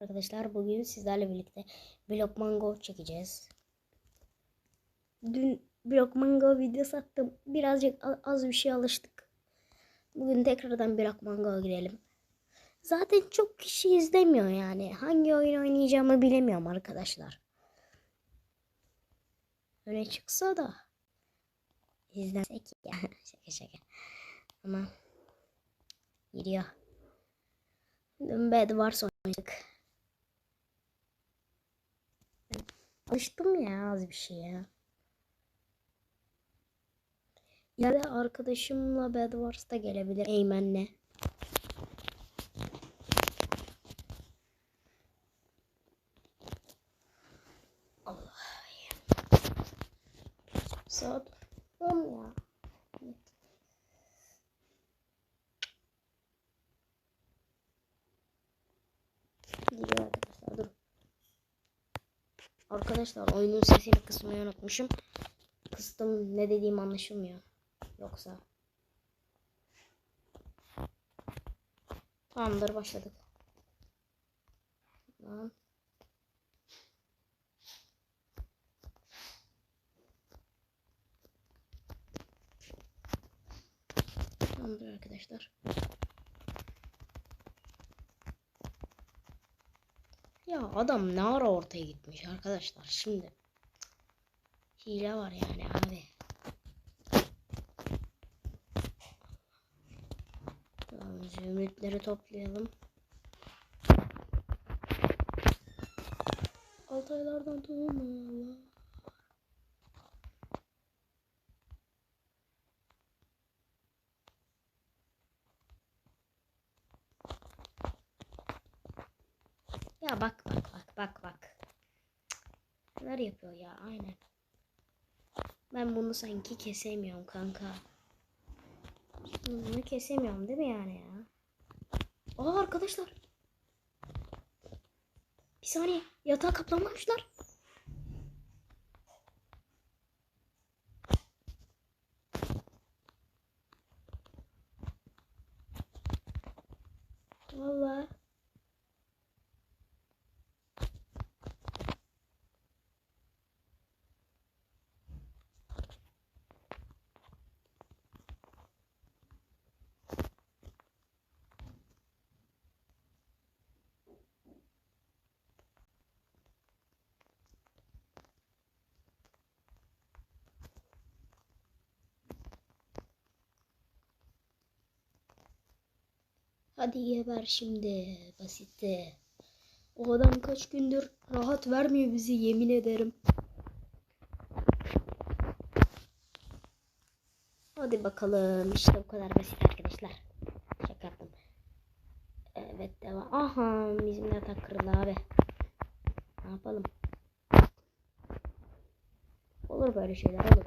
Arkadaşlar bugün sizlerle birlikte Blok Mango çekeceğiz. Dün Blok Mango videosu attım. Birazcık az bir şey alıştık. Bugün tekrardan Blok Mango'ya gidelim. Zaten çok kişi izlemiyor yani. Hangi oyun oynayacağımı bilemiyorum arkadaşlar. Öne çıksa da izlensek ya. şaka şaka. Ama gidiyor. Dün Bed Wars oynadık. Alıştım ya az bir şey ya. Ya da arkadaşımla Bed Wars'ta gelebilir Eymen'le. Allah. Saat 10 ya. Gidiyor arkadaşlar dur. Arkadaşlar oyunun sesini kısmayı unutmuşum. Kıstım ne dediğim anlaşılmıyor. Yoksa. Tamamdır başladık. Tamam. Tamamdır arkadaşlar. Ya adam ne ara ortaya gitmiş arkadaşlar şimdi. Hile var yani abi. Tamam zümrütleri toplayalım. Altaylardan tohum Ya bak bak bak bak bak. Neler yapıyor ya aynen. Ben bunu sanki kesemiyorum kanka. Bunu kesemiyorum değil mi yani ya? Aa arkadaşlar. Bir saniye yatağı kaplamamışlar. Vallahi. Hadi geber şimdi basitti. O adam kaç gündür rahat vermiyor bizi yemin ederim. Hadi bakalım işte bu kadar basit arkadaşlar. Şaka yaptım. Evet devam. Aha bizim atak kırıldı abi. Ne yapalım? Olur böyle şeyler olur.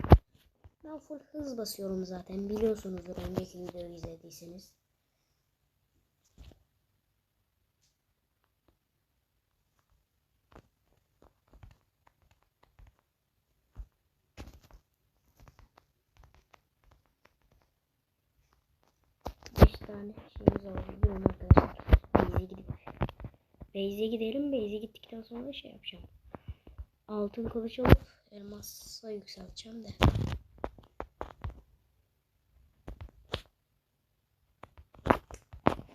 Ben full hız basıyorum zaten biliyorsunuzdur önceki videoyu izlediyseniz. Tane şeyimiz değil mi arkadaşlar? Base'e gidip Base'e gidelim. Base'e gittikten sonra şey yapacağım. Altın kılıç alıp elmasa yükselteceğim de.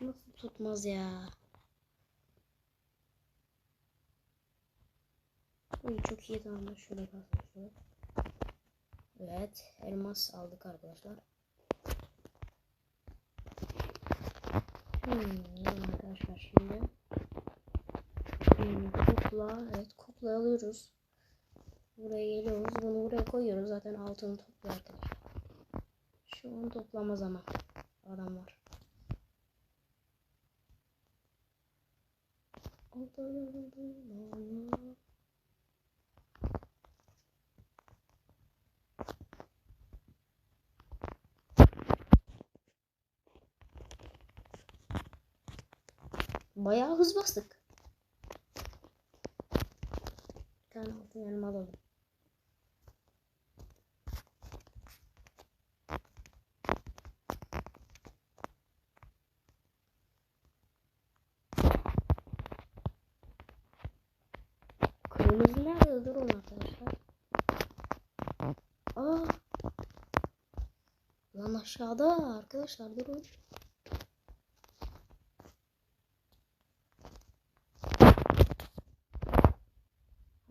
Nasıl tutmaz ya? Oy çok iyi tamamdır. Şurada kalsın. Evet. Elmas aldık arkadaşlar. Hmm, arkadaşlar şimdi hmm, kukla evet kukla alıyoruz. Buraya geliyoruz. Bunu buraya koyuyoruz. Zaten altını topluyor arkadaşlar. Şu an toplamaz ama adam var. Bayağı hız bastık. Bir tane altın elma alalım. Kırmızı nerede? Durun arkadaşlar. Aa. Lan aşağıda arkadaşlar durun.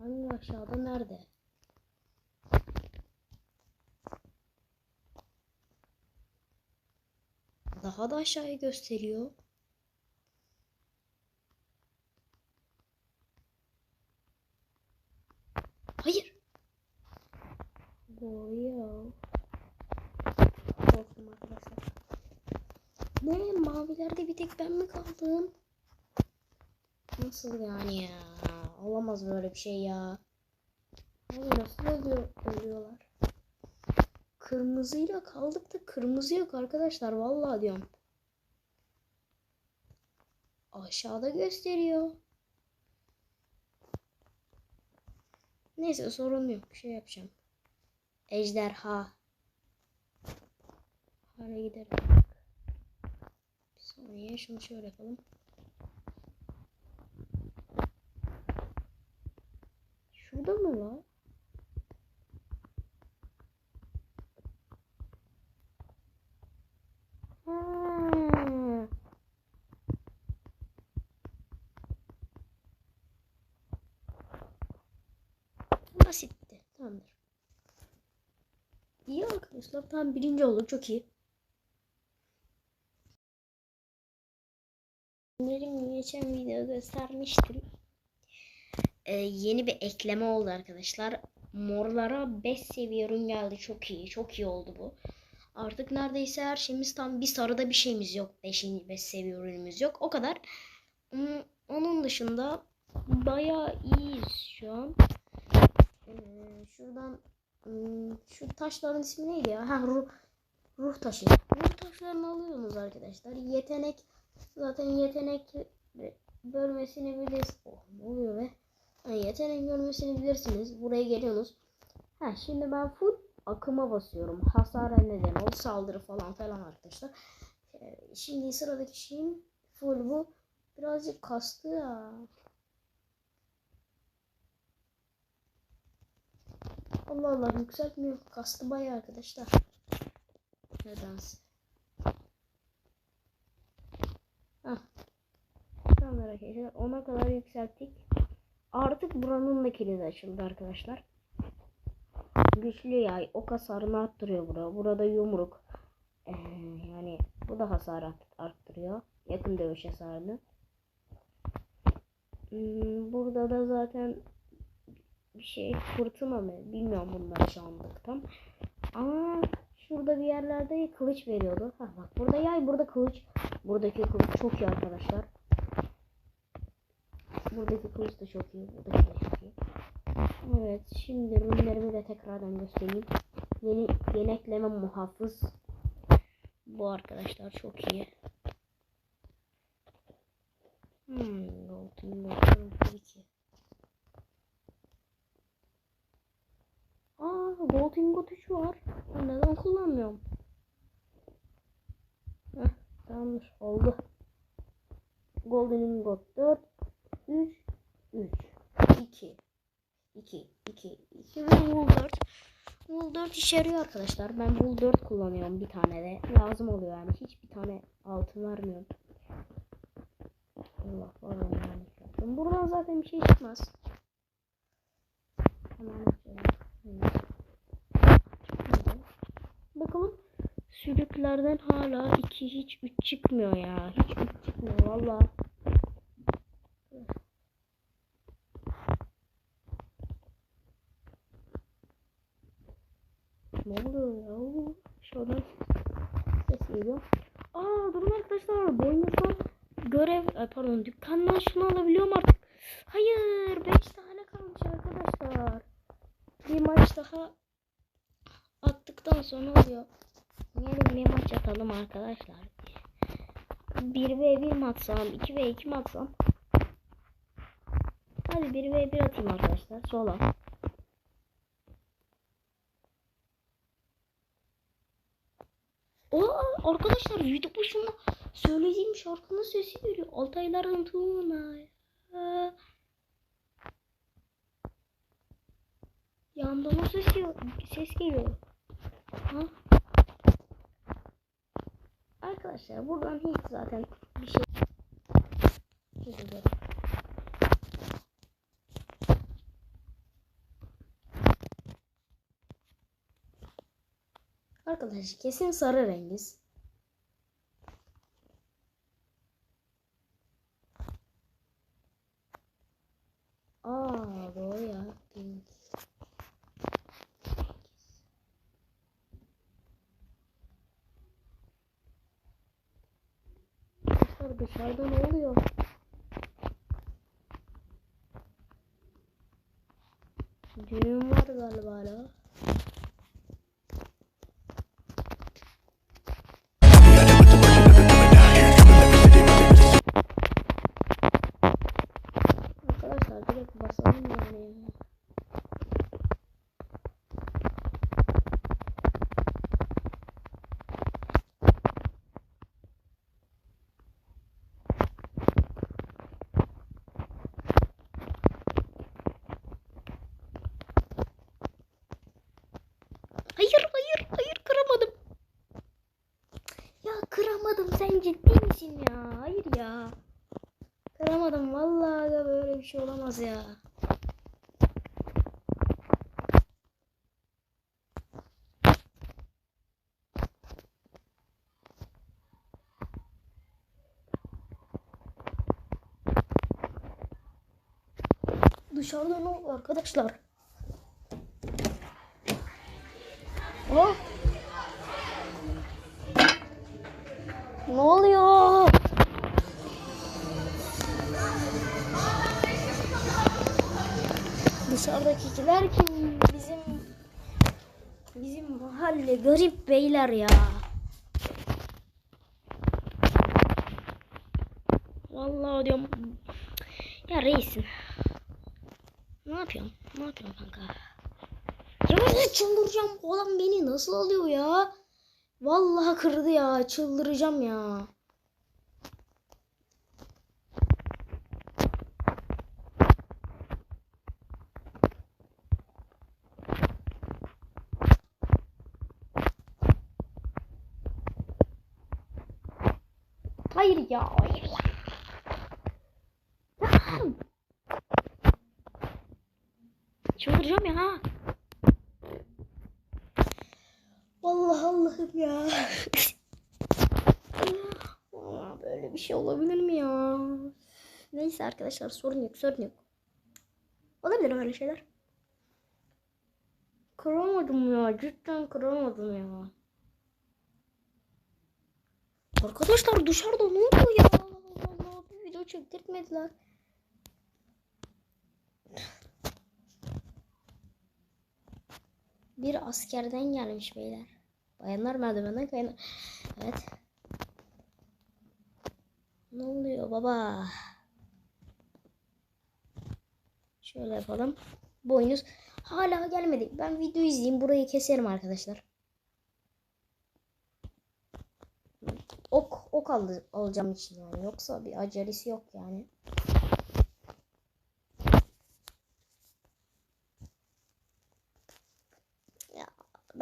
Hangi aşağıda nerede? Daha da aşağıya gösteriyor. Hayır. Doğuyor. Korktum arkadaşlar. Ne mavilerde bir tek ben mi kaldım? Nasıl yani ya? Olamaz böyle bir şey ya. Abi nasıl ölüyor, ölüyorlar? Kırmızıyla kaldık da kırmızı yok arkadaşlar. Vallahi diyorum. Aşağıda gösteriyor. Neyse sorun yok. Şey yapacağım. Ejderha. Hale gidelim. Bir saniye şunu şöyle yapalım. Şurada mı var? Ha. Basitti. Tamamdır. İyi arkadaşlar. Tam birinci olduk. Çok iyi. Benim geçen video göstermiştim. Ee, yeni bir ekleme oldu arkadaşlar. Morlara 5 seviye ürün geldi. Çok iyi. Çok iyi oldu bu. Artık neredeyse her şeyimiz tam bir sarıda bir şeyimiz yok. 5. 5 seviye ürünümüz yok. O kadar. Hmm, Onun dışında bayağı iyiyiz şu an. Ee, şuradan şu taşların ismi neydi ya? Ha ruh, ruh taşı. Ruh taşlarını alıyorsunuz arkadaşlar. Yetenek zaten yetenek bölmesini bilirsiniz. Oh ne oluyor be? Ha, yetenek görmesini bilirsiniz. Buraya geliyorsunuz. Ha şimdi ben full akıma basıyorum. Hasar neden ol, saldırı falan falan arkadaşlar. Ee, şimdi sıradaki şeyim full bu. Birazcık kastı ya. Allah Allah yükseltmiyor. Kastı bayağı arkadaşlar. Nedense. Hah. Tamam arkadaşlar. Ona kadar yükselttik. Artık buranın da kilidi açıldı arkadaşlar. Güçlü yay ok hasarını arttırıyor burada. Burada yumruk. Ee, yani bu da hasar art- arttırıyor. Yakın dövüş hasarını. Hmm, burada da zaten bir şey fırtına mı bilmiyorum bunlar şu anlık tam. Ama şurada bir yerlerde kılıç veriyordu. Ha bak burada yay burada kılıç. Buradaki kılıç çok iyi arkadaşlar. Buradaki kılıç da çok iyi. Buradaki çok iyi. Evet şimdi ürünlerimi de tekrardan göstereyim. Yeni yeni ekleme muhafız. Bu arkadaşlar çok iyi. Hmm, Golden Golden tabii ki. Aa, Golden God 3 var. Ben neden kullanmıyorum? Heh, tamamdır. Oldu. Golden God 4 3 3 2 2 2 2 ve Wool 4 Wool 4 işe yarıyor arkadaşlar. Ben Wool 4 kullanıyorum bir tane de. Lazım oluyor yani. Hiçbir tane altın vermiyorum. Allah yaptım. Buradan zaten bir şey çıkmaz. Hemen. Bakalım sürüklerden hala 2 hiç 3 çıkmıyor ya. Hiç 3 çıkmıyor valla. Ne oluyor ya? Şuradan ses geliyor. Aa durun arkadaşlar. Boynuzda görev pardon dükkandan şunu alabiliyorum artık. Hayır 5 tane kalmış arkadaşlar. Bir maç daha attıktan sonra oluyor. Gelin bir maç atalım arkadaşlar. 1 v 1 mi atsam 2 v 2 mi atsam? Hadi 1 v 1 atayım arkadaşlar. Sola. Oo arkadaşlar video başında söylediğim şarkının sesi geliyor. Altayların Tuna. Yandan o ses, geliyor- ses geliyor. Ha? Arkadaşlar buradan hiç zaten bir şey Özür Arkadaşlar kesin sarı rengiz. Aa doğru ya. Pink. Arkadaşlar dışarıda ne oluyor? Düğün var galiba sen ciddi misin ya? Hayır ya. Kıramadım vallahi da böyle bir şey olamaz ya. Dışarıda ne arkadaşlar? Oh. Ne oluyor? Dışarıdakiler kim? Bizim bizim mahalle garip beyler ya. Vallahi diyorum. Ya reisim. Ne yapıyorsun? Ne yapıyorsun kanka? Ya çıldıracağım. Adam beni nasıl alıyor ya? Vallahi kırdı ya. Çıldıracağım ya. Hayır ya. Hayır ya. Çıldıracağım ya. Allah'ım ya. Aa, böyle bir şey olabilir mi ya? Neyse arkadaşlar sorun yok sorun yok. Olabilir öyle şeyler. Kıramadım ya cidden kıramadım ya. Arkadaşlar dışarıda ne oluyor ya? Allah bir video çektirtmediler. Bir askerden gelmiş beyler. Bayanlar merdivenden kaynar. Evet. Ne oluyor baba? Şöyle yapalım. Boynuz hala gelmedi. Ben video izleyeyim. Burayı keserim arkadaşlar. Ok ok al alacağım için yani. Yoksa bir acelesi yok yani. Ya,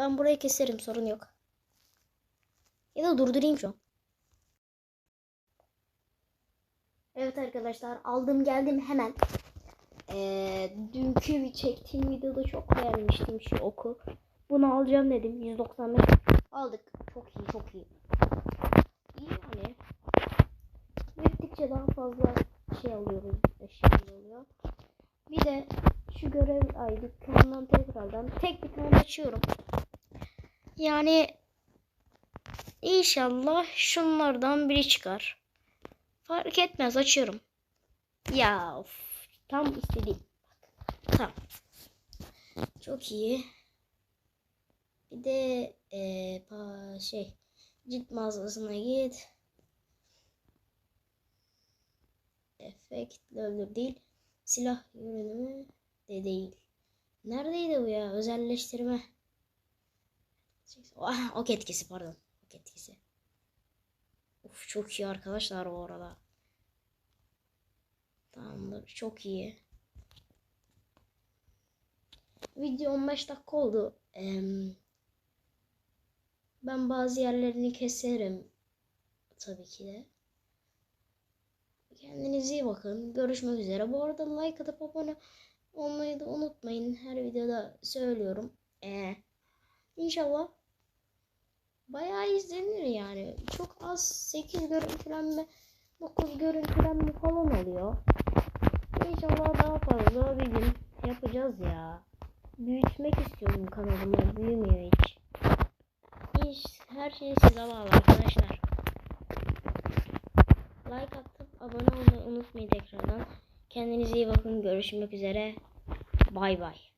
ben burayı keserim sorun yok. Ya da durdurayım şu an. Evet arkadaşlar aldım geldim hemen. Ee, dünkü çektiğim videoda çok beğenmiştim şu oku. Bunu alacağım dedim 195 aldık. Çok iyi çok iyi. İyi yani. Büyüttükçe daha fazla şey alıyoruz. Eşya oluyor. Bir de şu görev ay dükkanından tekrardan tek bir tane açıyorum. Yani inşallah şunlardan biri çıkar. Fark etmez açıyorum. Ya of, tam istediğim. Tamam. Çok iyi. Bir de pa- şey cilt mağazasına git. Efekt öldür değil. Silah yönelimi de değil. Neredeydi bu ya? Özelleştirme. Ok etkisi pardon. Ok etkisi. Uf çok iyi arkadaşlar o arada. Tamamdır. Çok iyi. video 15 dakika oldu. Em, ben bazı yerlerini keserim. Tabii ki de. Kendinize iyi bakın. Görüşmek üzere. Bu arada like atıp abone olmayı da unutmayın. Her videoda söylüyorum. Ee, inşallah bayağı izlenir yani. Çok az 8 görüntülenme 9 görüntülenme falan oluyor. İnşallah daha fazla bir gün yapacağız ya. Büyütmek istiyorum kanalımı. Büyümüyor hiç. İş, her şey size bağlı arkadaşlar. Like atıp abone olmayı unutmayın tekrardan. Kendinize iyi bakın. Görüşmek üzere. Bay bay.